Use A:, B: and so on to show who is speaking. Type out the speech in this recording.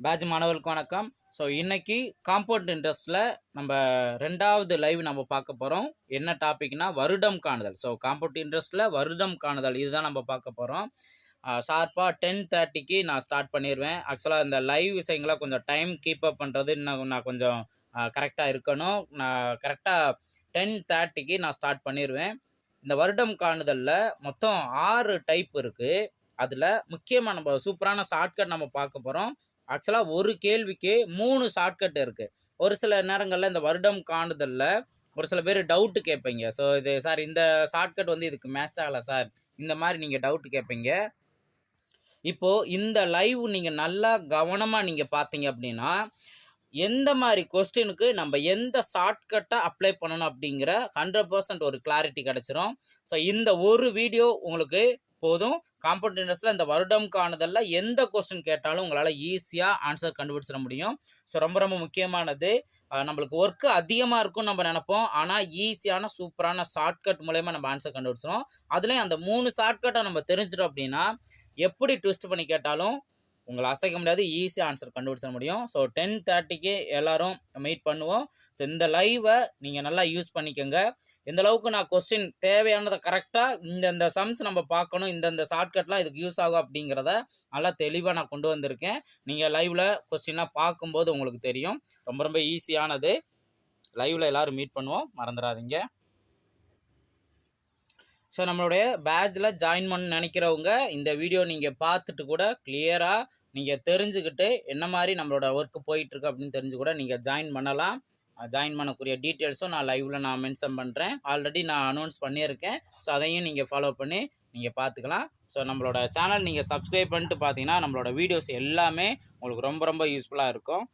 A: Batch மாணவர்களுக்கு வணக்கம். So இன்னைக்கு காம்பவுண்ட் இன்ட்ரெஸ்ட்டில் நம்ம ரெண்டாவது லைவ் நம்ம பார்க்க போகிறோம் என்ன டாபிக்னா வருடம் காணுதல். ஸோ காம்பவுண்ட் இன்ட்ரெஸ்ட்டில் வருடம் காணுதல். இதுதான் நம்ம பார்க்க போகிறோம் ஷார்ப்பாக டென் தேர்ட்டிக்கு நான் ஸ்டார்ட் பண்ணிடுவேன் ஆக்சுவலாக இந்த லைவ் விஷயங்களை கொஞ்சம் டைம் கீப் அப் பண்ணுறது இன்னும் நான் கொஞ்சம் கரெக்டாக இருக்கணும். நான் கரெக்டாக டென் தேர்ட்டிக்கு நான் ஸ்டார்ட் பண்ணிடுவேன் இந்த வருடம் காணுதலில் மொத்தம் ஆறு டைப் இருக்குது அதில் முக்கியமாக நம்ம சூப்பரான ஷார்ட்கட் நம்ம பார்க்க போகிறோம் ஆக்சுவலாக ஒரு கேள்விக்கு மூணு ஷார்ட்கட் இருக்குது ஒரு சில நேரங்களில் இந்த வருடம் காணுதலில் ஒரு சில பேர் டவுட்டு கேட்பீங்க. ஸோ இது சார் இந்த ஷார்ட்கட் வந்து இதுக்கு மேட்ச் ஆகலை சார் இந்த மாதிரி நீங்கள் டவுட் கேட்பீங்க. இப்போது இந்த லைவ் நீங்கள் நல்லா கவனமாக நீங்கள் பார்த்தீங்க அப்படின்னா எந்த மாதிரி கொஸ்டினுக்கு நம்ம எந்த ஷார்ட்கட்டை அப்ளை பண்ணணும் அப்படிங்கிற ஹண்ட்ரட் பர்சன்ட் ஒரு கிளாரிட்டி கிடச்சிரும். ஸோ இந்த ஒரு வீடியோ உங்களுக்கு போதும். காம்பவுண்ட் இன்ட்ரெஸ்ட்டில் இந்த வருடம் காணுதலில் எந்த கொஸ்டின் கேட்டாலும் உங்களால் ஈஸியாக ஆன்சர் கண்டுபிடிச்சிட முடியும். ஸோ ரொம்ப ரொம்ப முக்கியமானது. நம்மளுக்கு ஒர்க்கு அதிகமாக இருக்கும் நம்ம நினைப்போம். ஆனால் ஈஸியான சூப்பரான ஷார்ட்கட் மூலயமா நம்ம ஆன்சர் கண்டுபிடிச்சிடும் அதுலேயும் அந்த மூணு ஷார்ட்கட்டை நம்ம தெரிஞ்சிட்டோம் அப்படின்னா எப்படி ட்விஸ்ட் பண்ணி கேட்டாலும் உங்களை அசைக்க முடியாது ஈஸியாக ஆன்சர் கண்டுபிடிச்ச முடியும். ஸோ டென் தேர்ட்டிக்கு எல்லாரும் மீட் பண்ணுவோம். ஸோ இந்த லைவை நீங்கள் நல்லா யூஸ் பண்ணிக்கோங்க. எந்த அளவுக்கு நான் கொஸ்டின் தேவையானதை கரெக்டாக இந்தந்த சம்ஸ் நம்ம பார்க்கணும் இந்தந்த ஷார்ட்கட்லாம் இதுக்கு யூஸ் ஆகும் அப்படிங்கிறத நல்லா தெளிவாக நான் கொண்டு வந்திருக்கேன். நீங்கள் லைவில் கொஸ்டினாக பார்க்கும்போது உங்களுக்கு தெரியும். ரொம்ப ரொம்ப ஈஸியானது லைவில் எல்லோரும் மீட் பண்ணுவோம். மறந்துடாதீங்க. ஸோ நம்மளுடைய பேட்சில் ஜாயின் பண்ண நினைக்கிறவங்க இந்த வீடியோ நீங்கள் பார்த்துட்டு கூட கிளியராக நீங்கள் தெரிஞ்சுக்கிட்டு என்ன மாதிரி நம்மளோட ஒர்க்கு போயிட்டுருக்கு அப்படின்னு தெரிஞ்சு கூட நீங்கள் ஜாயின் பண்ணலாம். ஜாயின் பண்ணக்கூடிய டீட்டெயில்ஸும் நான் லைவில் நான் மென்ஷன் பண்ணுறேன் ஆல்ரெடி நான் அனௌன்ஸ் பண்ணியிருக்கேன். ஸோ அதையும் நீங்கள் ஃபாலோ பண்ணி நீங்கள் பார்த்துக்கலாம். ஸோ நம்மளோட சேனல் நீங்கள் சப்ஸ்கிரைப் பண்ணிட்டு பார்த்தீங்கன்னா நம்மளோட வீடியோஸ் எல்லாமே உங்களுக்கு ரொம்ப ரொம்ப யூஸ்ஃபுல்லாக இருக்கும்.